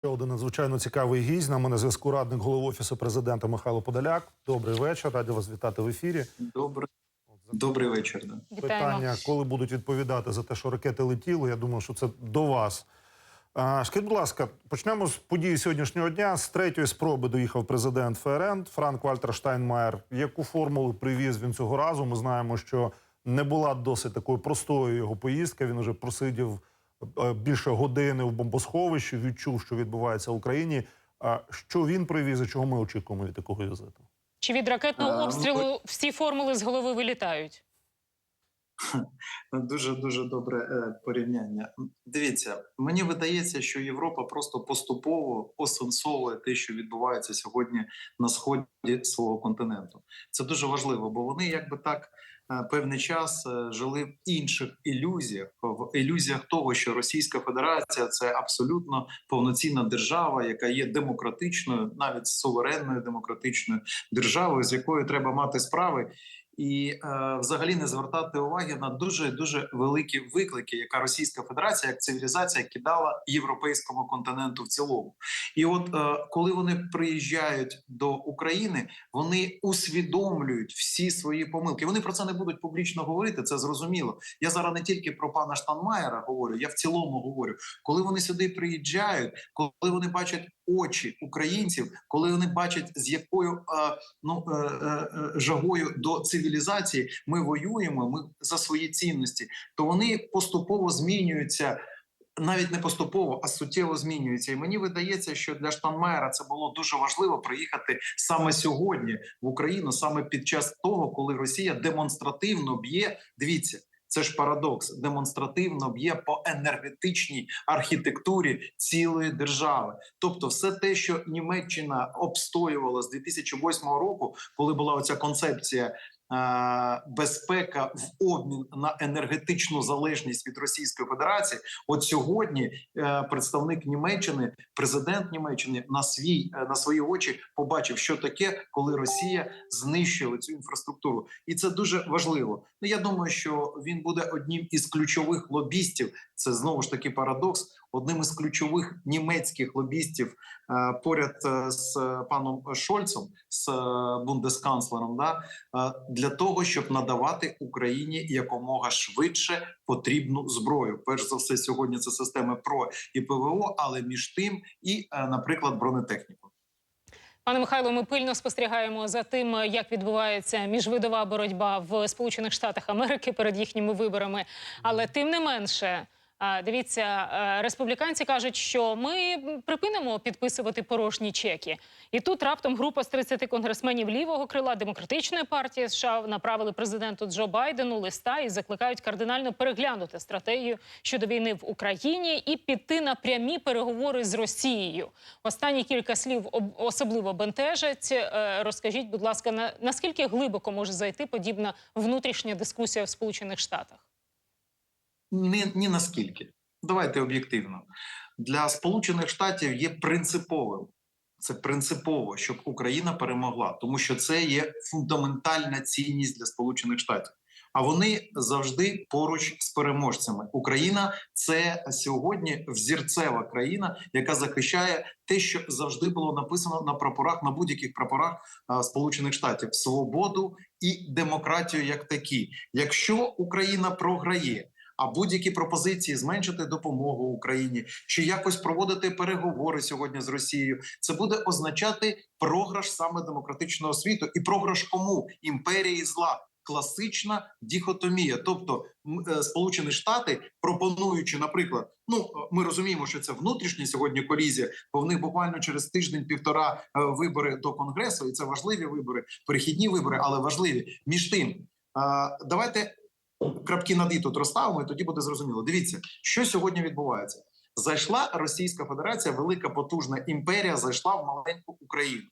Ще один надзвичайно цікавий гість. З нами на зв'язку радник голови офісу президента Михайло Подоляк. Добрий вечір. Раді вас вітати в ефірі. Добре. Добрий вечір. Да. Питання, коли будуть відповідати за те, що ракети летіли. Я думаю, що це до вас. Скажіть, будь ласка, почнемо з події сьогоднішнього дня. З третьої спроби доїхав президент ФРН Франк Вальтер Штайнмаєр. Яку формулу привіз він цього разу? Ми знаємо, що не була досить такою простою його поїздка. Він уже просидів більше години в бомбосховищі, відчув, що відбувається в Україні. А що він привіз і чого ми очікуємо від такого візиту? Чи від ракетного ну, обстрілу всі формули з голови вилітають? Дуже дуже добре е, порівняння. Дивіться, мені видається, що Європа просто поступово осенсовує те, що відбувається сьогодні на сході свого континенту. Це дуже важливо, бо вони якби так е, певний час е, жили в інших ілюзіях, в ілюзіях того, що Російська Федерація це абсолютно повноцінна держава, яка є демократичною, навіть суверенною демократичною державою, з якою треба мати справи. І е, взагалі не звертати уваги на дуже дуже великі виклики, яка Російська Федерація як цивілізація кидала європейському континенту в цілому. І от е, коли вони приїжджають до України, вони усвідомлюють всі свої помилки. Вони про це не будуть публічно говорити. Це зрозуміло. Я зараз не тільки про пана Штанмаєра говорю, я в цілому говорю. Коли вони сюди приїжджають, коли вони бачать очі українців, коли вони бачать з якою е, ну е, е, жагою до цивілізації ми воюємо, ми за свої цінності, то вони поступово змінюються. Навіть не поступово, а суттєво змінюються. І мені видається, що для Штанмаєра це було дуже важливо приїхати саме сьогодні в Україну, саме під час того, коли Росія демонстративно б'є. Дивіться, це ж парадокс. Демонстративно б'є по енергетичній архітектурі цілої держави. Тобто, все те, що Німеччина обстоювала з 2008 року, коли була оця концепція. Е, Безпека в обмін на енергетичну залежність від Російської Федерації. От сьогодні е, представник Німеччини, президент Німеччини на свій е, на свої очі побачив, що таке, коли Росія знищила цю інфраструктуру, і це дуже важливо. Ну я думаю, що він буде одним із ключових лобістів. Це знову ж таки парадокс. Одним із ключових німецьких лобістів е, поряд е, з паном Шольцем, з е, бундесканцлером, да, для того, щоб надавати Україні якомога швидше потрібну зброю. Перш за все, сьогодні це системи ПРО і ПВО, але між тим і, наприклад, бронетехніку. Пане Михайло, ми пильно спостерігаємо за тим, як відбувається міжвидова боротьба в Сполучених Штатах Америки перед їхніми виборами. Але тим не менше. Дивіться, е, республіканці кажуть, що ми припинимо підписувати порожні чеки. І тут раптом група з 30 конгресменів лівого крила демократичної партії США направили президенту Джо Байдену листа і закликають кардинально переглянути стратегію щодо війни в Україні і піти на прямі переговори з Росією. Останні кілька слів об- особливо бентежать. Е, Розкажіть, будь ласка, на наскільки глибоко може зайти подібна внутрішня дискусія в Сполучених Штатах? Ні, ні наскільки. Давайте об'єктивно. Для Сполучених Штатів є принциповим. Це принципово, щоб Україна перемогла, тому що це є фундаментальна цінність для Сполучених Штатів. А вони завжди поруч з переможцями. Україна це сьогодні взірцева країна, яка захищає те, що завжди було написано на прапорах, на будь-яких прапорах Сполучених Штатів: свободу і демократію як такі. Якщо Україна програє, а будь-які пропозиції зменшити допомогу Україні чи якось проводити переговори сьогодні з Росією, це буде означати програш саме демократичного світу і програш кому імперії зла. Класична діхотомія, тобто е, Сполучені Штати, пропонуючи, наприклад, ну е, ми розуміємо, що це внутрішня сьогодні колізія, бо в них буквально через тиждень-півтора е, вибори до конгресу, і це важливі вибори, перехідні вибори, але важливі. Між тим, давайте крапки над «і» тут розставимо, і тоді буде зрозуміло. Дивіться, що сьогодні відбувається. Зайшла Російська Федерація, велика потужна імперія, зайшла в маленьку Україну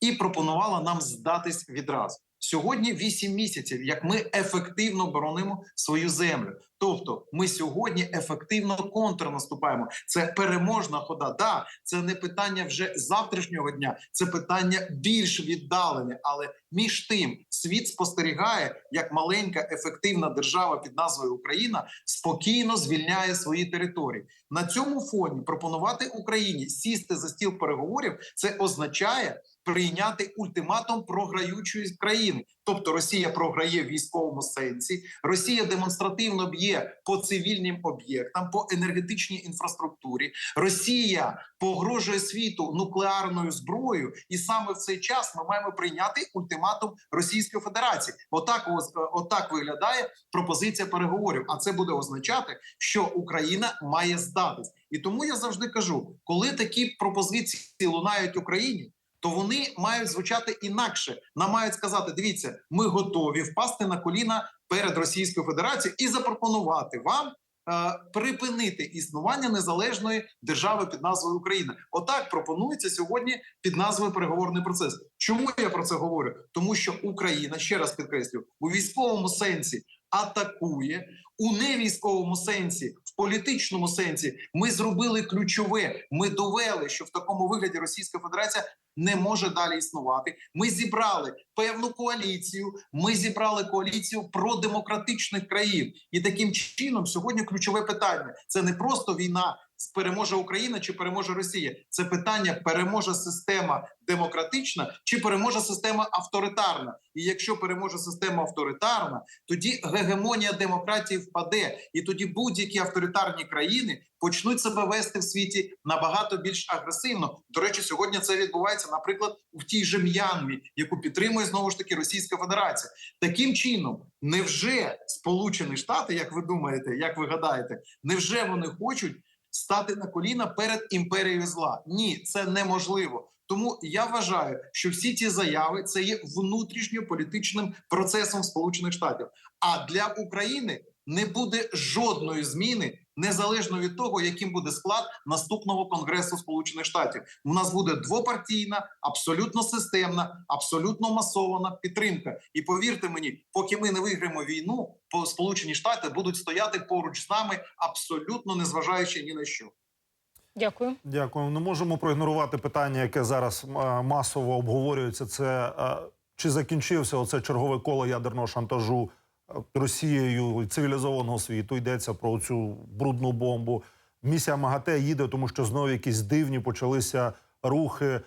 і пропонувала нам здатись відразу. Сьогодні 8 місяців, як ми ефективно боронимо свою землю. Тобто, ми сьогодні ефективно контрнаступаємо. Це переможна хода. Да, це не питання вже завтрашнього дня, це питання більш віддалене. Але між тим світ спостерігає, як маленька ефективна держава під назвою Україна спокійно звільняє свої території. На цьому фоні пропонувати Україні сісти за стіл переговорів. Це означає прийняти ультиматум програючої країни. Тобто Росія програє в військовому сенсі, Росія демонстративно б'є по цивільним об'єктам, по енергетичній інфраструктурі. Росія погрожує світу нуклеарною зброєю, і саме в цей час ми маємо прийняти ультиматум Російської Федерації. Отак е, отак виглядає пропозиція переговорів. А це буде означати, що Україна має здатись. І тому я завжди кажу, коли такі пропозиції лунають Україні. То вони мають звучати інакше. Нам мають сказати: дивіться, ми готові впасти на коліна перед Російською Федерацією і запропонувати вам е, припинити існування незалежної держави під назвою Україна. Отак пропонується сьогодні під назвою переговорний процес. Чому я про це говорю? Тому що Україна ще раз підкреслю у військовому сенсі атакує у невійськовому сенсі, в політичному сенсі. Ми зробили ключове. Ми довели, що в такому вигляді Російська Федерація не може далі існувати. Ми зібрали певну коаліцію. Ми зібрали коаліцію продемократичних країн, і таким чином сьогодні ключове питання це не просто війна. Переможе Україна чи переможе Росія? Це питання переможе система демократична чи переможе система авторитарна. І якщо переможе система авторитарна, тоді гегемонія демократії впаде, і тоді будь-які авторитарні країни почнуть себе вести в світі набагато більш агресивно. До речі, сьогодні це відбувається, наприклад, в тій же М'янмі, яку підтримує знову ж таки Російська Федерація. Таким чином, невже Сполучені Штати, як ви думаєте, як ви гадаєте, невже вони хочуть стати на коліна перед імперією зла? Ні, це неможливо. Тому я вважаю, що всі ці заяви це є внутрішньополітичним процесом Сполучених Штатів. А для України не буде жодної зміни незалежно від того, яким буде склад наступного конгресу Сполучених Штатів. У нас буде двопартійна, абсолютно системна, абсолютно масована підтримка. І повірте мені, поки ми не виграємо війну, по Сполучені Штати будуть стояти поруч з нами, абсолютно незважаючи ні на що. Дякую. Дякую. Не можемо проігнорувати питання, яке зараз е, масово обговорюється. Це е, чи закінчився оце чергове коло ядерного шантажу Росією цивілізованого світу? Йдеться про цю брудну бомбу. Місія МАГАТЕ їде, тому що знову якісь дивні почалися рухи е,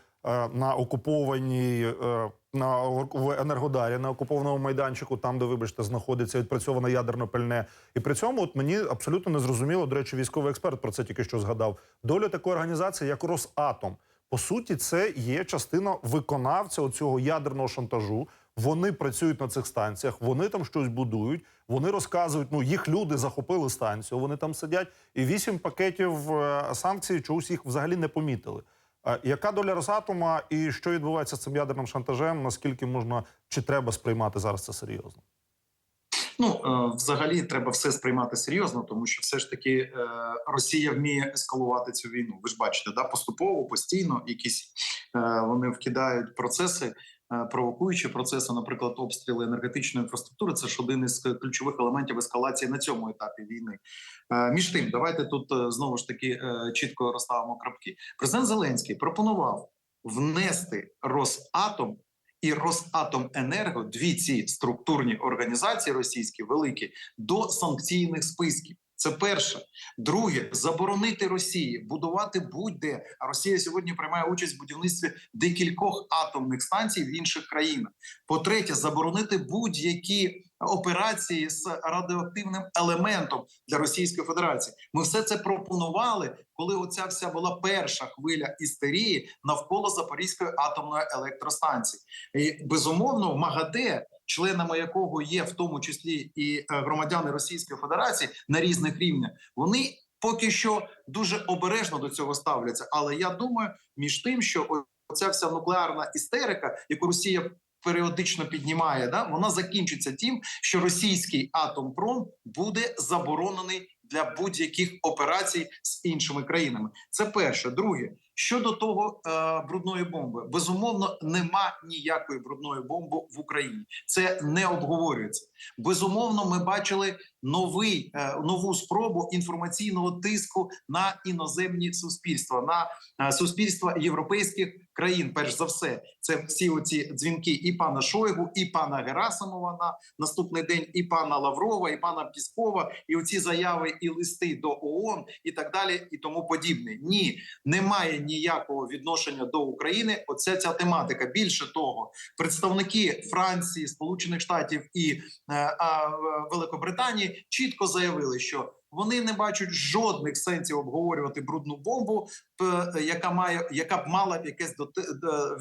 на окупованій е, на в енергодарі на окупованому майданчику, там де вибачте знаходиться відпрацьоване ядерно пальне. І при цьому от мені абсолютно не зрозуміло. До речі, військовий експерт про це тільки що згадав. Доля такої організації, як Росатом, по суті, це є частина виконавця цього ядерного шантажу. Вони працюють на цих станціях, вони там щось будують. Вони розказують, ну їх люди захопили станцію. Вони там сидять, і вісім пакетів е, санкцій чогось їх взагалі не помітили. Е, Яка доля Росатома і що відбувається з цим ядерним шантажем? Наскільки можна чи треба сприймати зараз це серйозно? Ну е, взагалі треба все сприймати серйозно, тому що все ж таки Росія вміє ескалувати цю війну. Ви ж бачите, да поступово, постійно якісь вони вкидають процеси. Е, Провокуючі процеси, наприклад, обстріли енергетичної інфраструктури, це ж один із ключових елементів ескалації на цьому етапі війни. Е, Між тим, давайте тут е, знову ж таки чітко розставимо крапки. Президент Зеленський пропонував внести Росатом і Росатоменерго, дві ці структурні організації російські великі, до санкційних списків. Це перше. Друге, заборонити Росії будувати будь-де. А Росія сьогодні приймає участь в будівництві декількох атомних станцій в інших країнах. По-третє, заборонити будь-які операції з радіоактивним елементом для Російської Федерації. Ми все це пропонували, коли оця вся була перша хвиля істерії навколо Запорізької атомної електростанції. І безумовно, в МАГАТЕ, членами якого є в тому числі і е, громадяни Російської Федерації на різних рівнях, вони поки що дуже обережно до цього ставляться. Але я думаю, між тим, що оця вся нуклеарна істерика, яку Росія періодично піднімає, да вона закінчиться тим, що російський атомпром буде заборонений для будь-яких операцій з іншими країнами. Це перше. Друге, Щодо того е, брудної бомби, безумовно, нема ніякої брудної бомби в Україні. Це не обговорюється. Безумовно, ми бачили новий е, нову спробу інформаційного тиску на іноземні суспільства, на е, суспільства європейських країн. Перш за все, це всі оці дзвінки і пана Шойгу, і пана Герасимова на наступний день, і пана Лаврова, і пана Піскова, і оці заяви і листи до ООН, і так далі, і тому подібне. Ні, немає ніякого відношення до України. Оця ця тематика. Більше того, представники Франції, Сполучених Штатів і Великобританії чітко заявили, що вони не бачать жодних сенсів обговорювати брудну бомбу, яка має яка б мала якесь до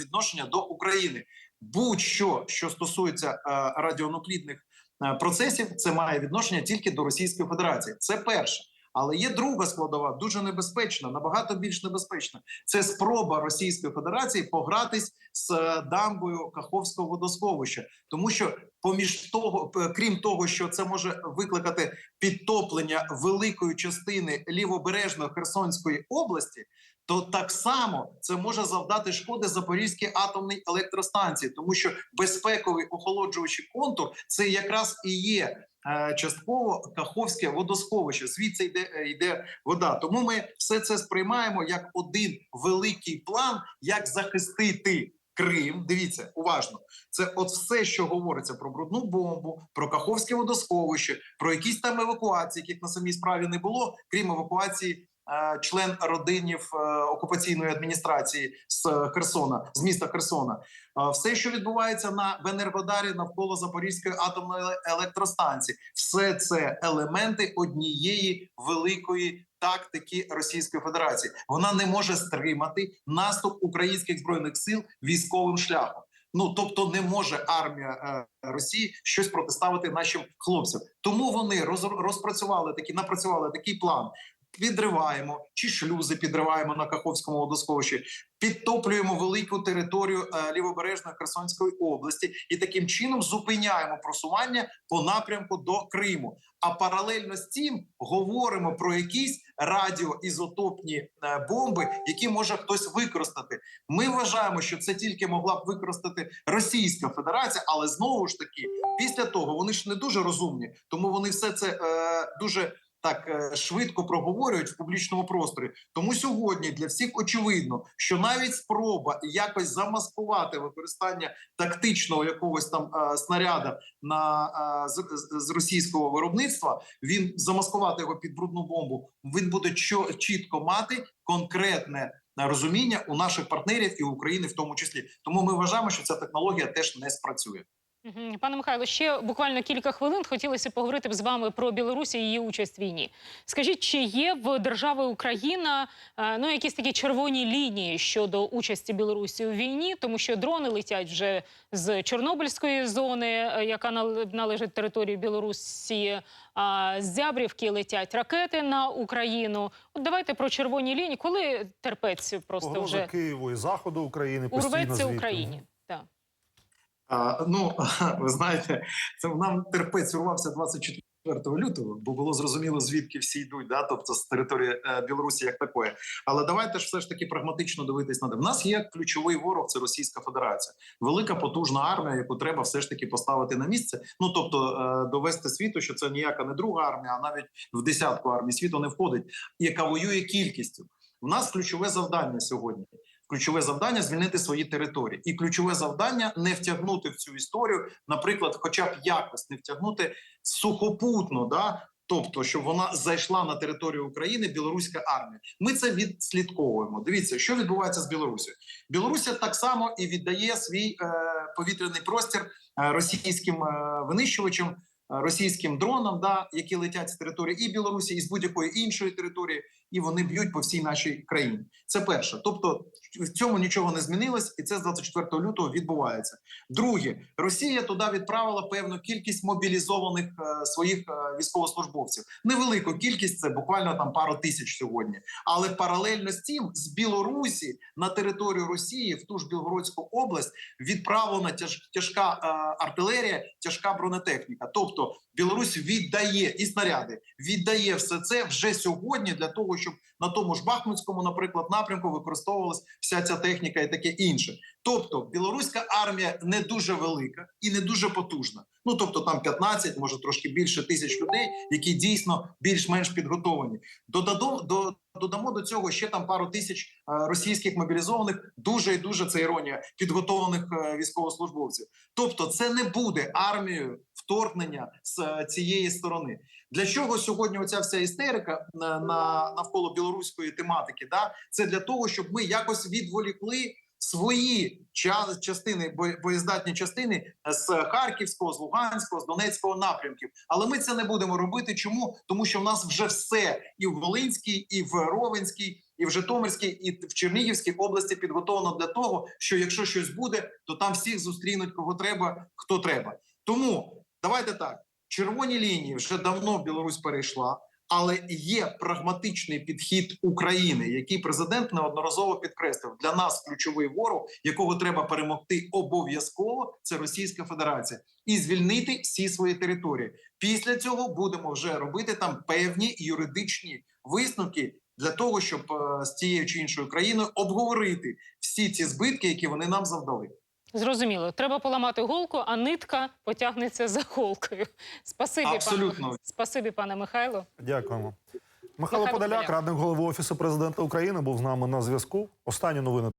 відношення до України. Будь-що що стосується е, радіонуклідних е, процесів, це має відношення тільки до Російської Федерації. Це перше. Але є друга складова, дуже небезпечна, набагато більш небезпечна. Це спроба Російської Федерації погратись з е, дамбою Каховського водосховища, тому що поміж того, крім того, що це може викликати підтоплення великої частини лівобережної Херсонської області. То так само це може завдати шкоди Запорізькій атомній електростанції, тому що безпековий охолоджуючий контур це якраз і є частково Каховське водосховище. Звідси йде, е, йде вода. Тому ми все це сприймаємо як один великий план, як захистити Крим. Дивіться уважно. Це от все, що говориться про брудну бомбу, про Каховське водосховище, про якісь там евакуації, яких на самій справі не було, крім евакуації. Е, Член родинів е, окупаційної адміністрації з е, Херсона, з міста Херсона, все, що відбувається на в Енергодарі навколо Запорізької атомної електростанції, все це елементи однієї великої тактики Російської Федерації. Вона не може стримати наступ українських збройних сил військовим шляхом. Ну тобто не може армія е, Росії щось протиставити нашим хлопцям. Тому вони роз, розпрацювали такі, напрацювали такий план. Підриваємо чи шлюзи підриваємо на Каховському водосховищі, підтоплюємо велику територію е, лівобережної Херсонської області і таким чином зупиняємо просування по напрямку до Криму. А паралельно з цим говоримо про якісь радіоізотопні е, бомби, які може хтось використати. Ми вважаємо, що це тільки могла б використати Російська Федерація, але знову ж таки, після того вони ж не дуже розумні, тому вони все це е, дуже. Так е, швидко проговорюють в публічному просторі. Тому сьогодні для всіх очевидно, що навіть спроба якось замаскувати використання тактичного якогось там е, снаряда на е, з, з- російського виробництва, він замаскувати його під брудну бомбу. Він буде чо- чітко мати конкретне розуміння у наших партнерів і України в тому числі. Тому ми вважаємо, що ця технологія теж не спрацює. Пане Михайло, ще буквально кілька хвилин хотілося поговорити з вами про Білорусь і її участь в війні. Скажіть, чи є в держави Україна е, ну якісь такі червоні лінії щодо участі Білорусі у війні, тому що дрони летять вже з Чорнобильської зони, е, яка належить території Білорусі. А з Зябрівки летять ракети на Україну. От давайте про червоні лінії. Коли терпець просто Погроза вже Києву і заходу України постійно урветься звідти. Україні? А, ну ви знаєте, це нам терпець урвався 24 лютого, бо було зрозуміло, звідки всі йдуть, да, тобто з території е, Білорусі як такої. Але давайте ж все ж таки прагматично дивитись на те. В нас є ключовий ворог, це Російська Федерація, велика потужна армія, яку треба все ж таки поставити на місце. Ну тобто е, довести світу, що це ніяка не друга армія, а навіть в десятку армій світу не входить, яка воює кількістю. У нас ключове завдання сьогодні. Ключове завдання звільнити свої території, і ключове завдання не втягнути в цю історію, наприклад, хоча б якось не втягнути сухопутно, да тобто, щоб вона зайшла на територію України білоруська армія. Ми це відслідковуємо. Дивіться, що відбувається з Білорусі. Білорусія так само і віддає свій е, повітряний простір е, російським е, винищувачам. е, Російським дронам, да, які летять з території і Білорусі, і з будь-якої іншої території, і вони б'ють по всій нашій країні. Це перше. Тобто в цьому нічого не змінилось, і це з 24 лютого відбувається. Друге, Росія туди відправила певну кількість мобілізованих е, своїх е, військовослужбовців. Невелику кількість це буквально там пару тисяч сьогодні. Але паралельно з цим з Білорусі на територію Росії в ту ж Білгородську область відправлена тяж, тяжка е, артилерія, тяжка бронетехніка. Тобто Білорусь віддає і снаряди, віддає все це вже сьогодні для того, щоб на тому ж Бахмутському, наприклад, напрямку використовувалась вся ця техніка і таке інше. Тобто, білоруська армія не дуже велика і не дуже потужна. Ну тобто, там 15, може трошки більше тисяч людей, які дійсно більш-менш підготовлені. Додамо до додамо до цього ще там пару тисяч е, російських мобілізованих, дуже і дуже це іронія підготовлених е, військовослужбовців. Тобто, це не буде армією вторгнення з е, цієї сторони. Для чого сьогодні оця вся істерика на, на навколо білоруської тематики? Да, це для того, щоб ми якось відволікли свої ча- частини, боєздатні частини з Харківського, з Луганського, з Донецького напрямків. Але ми це не будемо робити. Чому? Тому що в нас вже все і в Волинській, і в Ровенській, і в Житомирській, і в Чернігівській області підготовлено для того, що якщо щось буде, то там всіх зустрінуть кого треба, хто треба. Тому давайте так: червоні лінії вже давно Білорусь перейшла. Але є прагматичний підхід України, який президент неодноразово підкреслив для нас ключовий ворог, якого треба перемогти обов'язково. Це Російська Федерація, і звільнити всі свої території. Після цього будемо вже робити там певні юридичні висновки для того, щоб е, з тією чи іншою країною обговорити всі ці збитки, які вони нам завдали. Зрозуміло, треба поламати голку, а нитка потягнеться за голкою. Спасибі, Абсолютно. пане спасибі, пане Михайло. Дякуємо. Михайло Михайло Подоляк, Подоляк. радник голови офісу президента України, був з нами на зв'язку. Останні новини.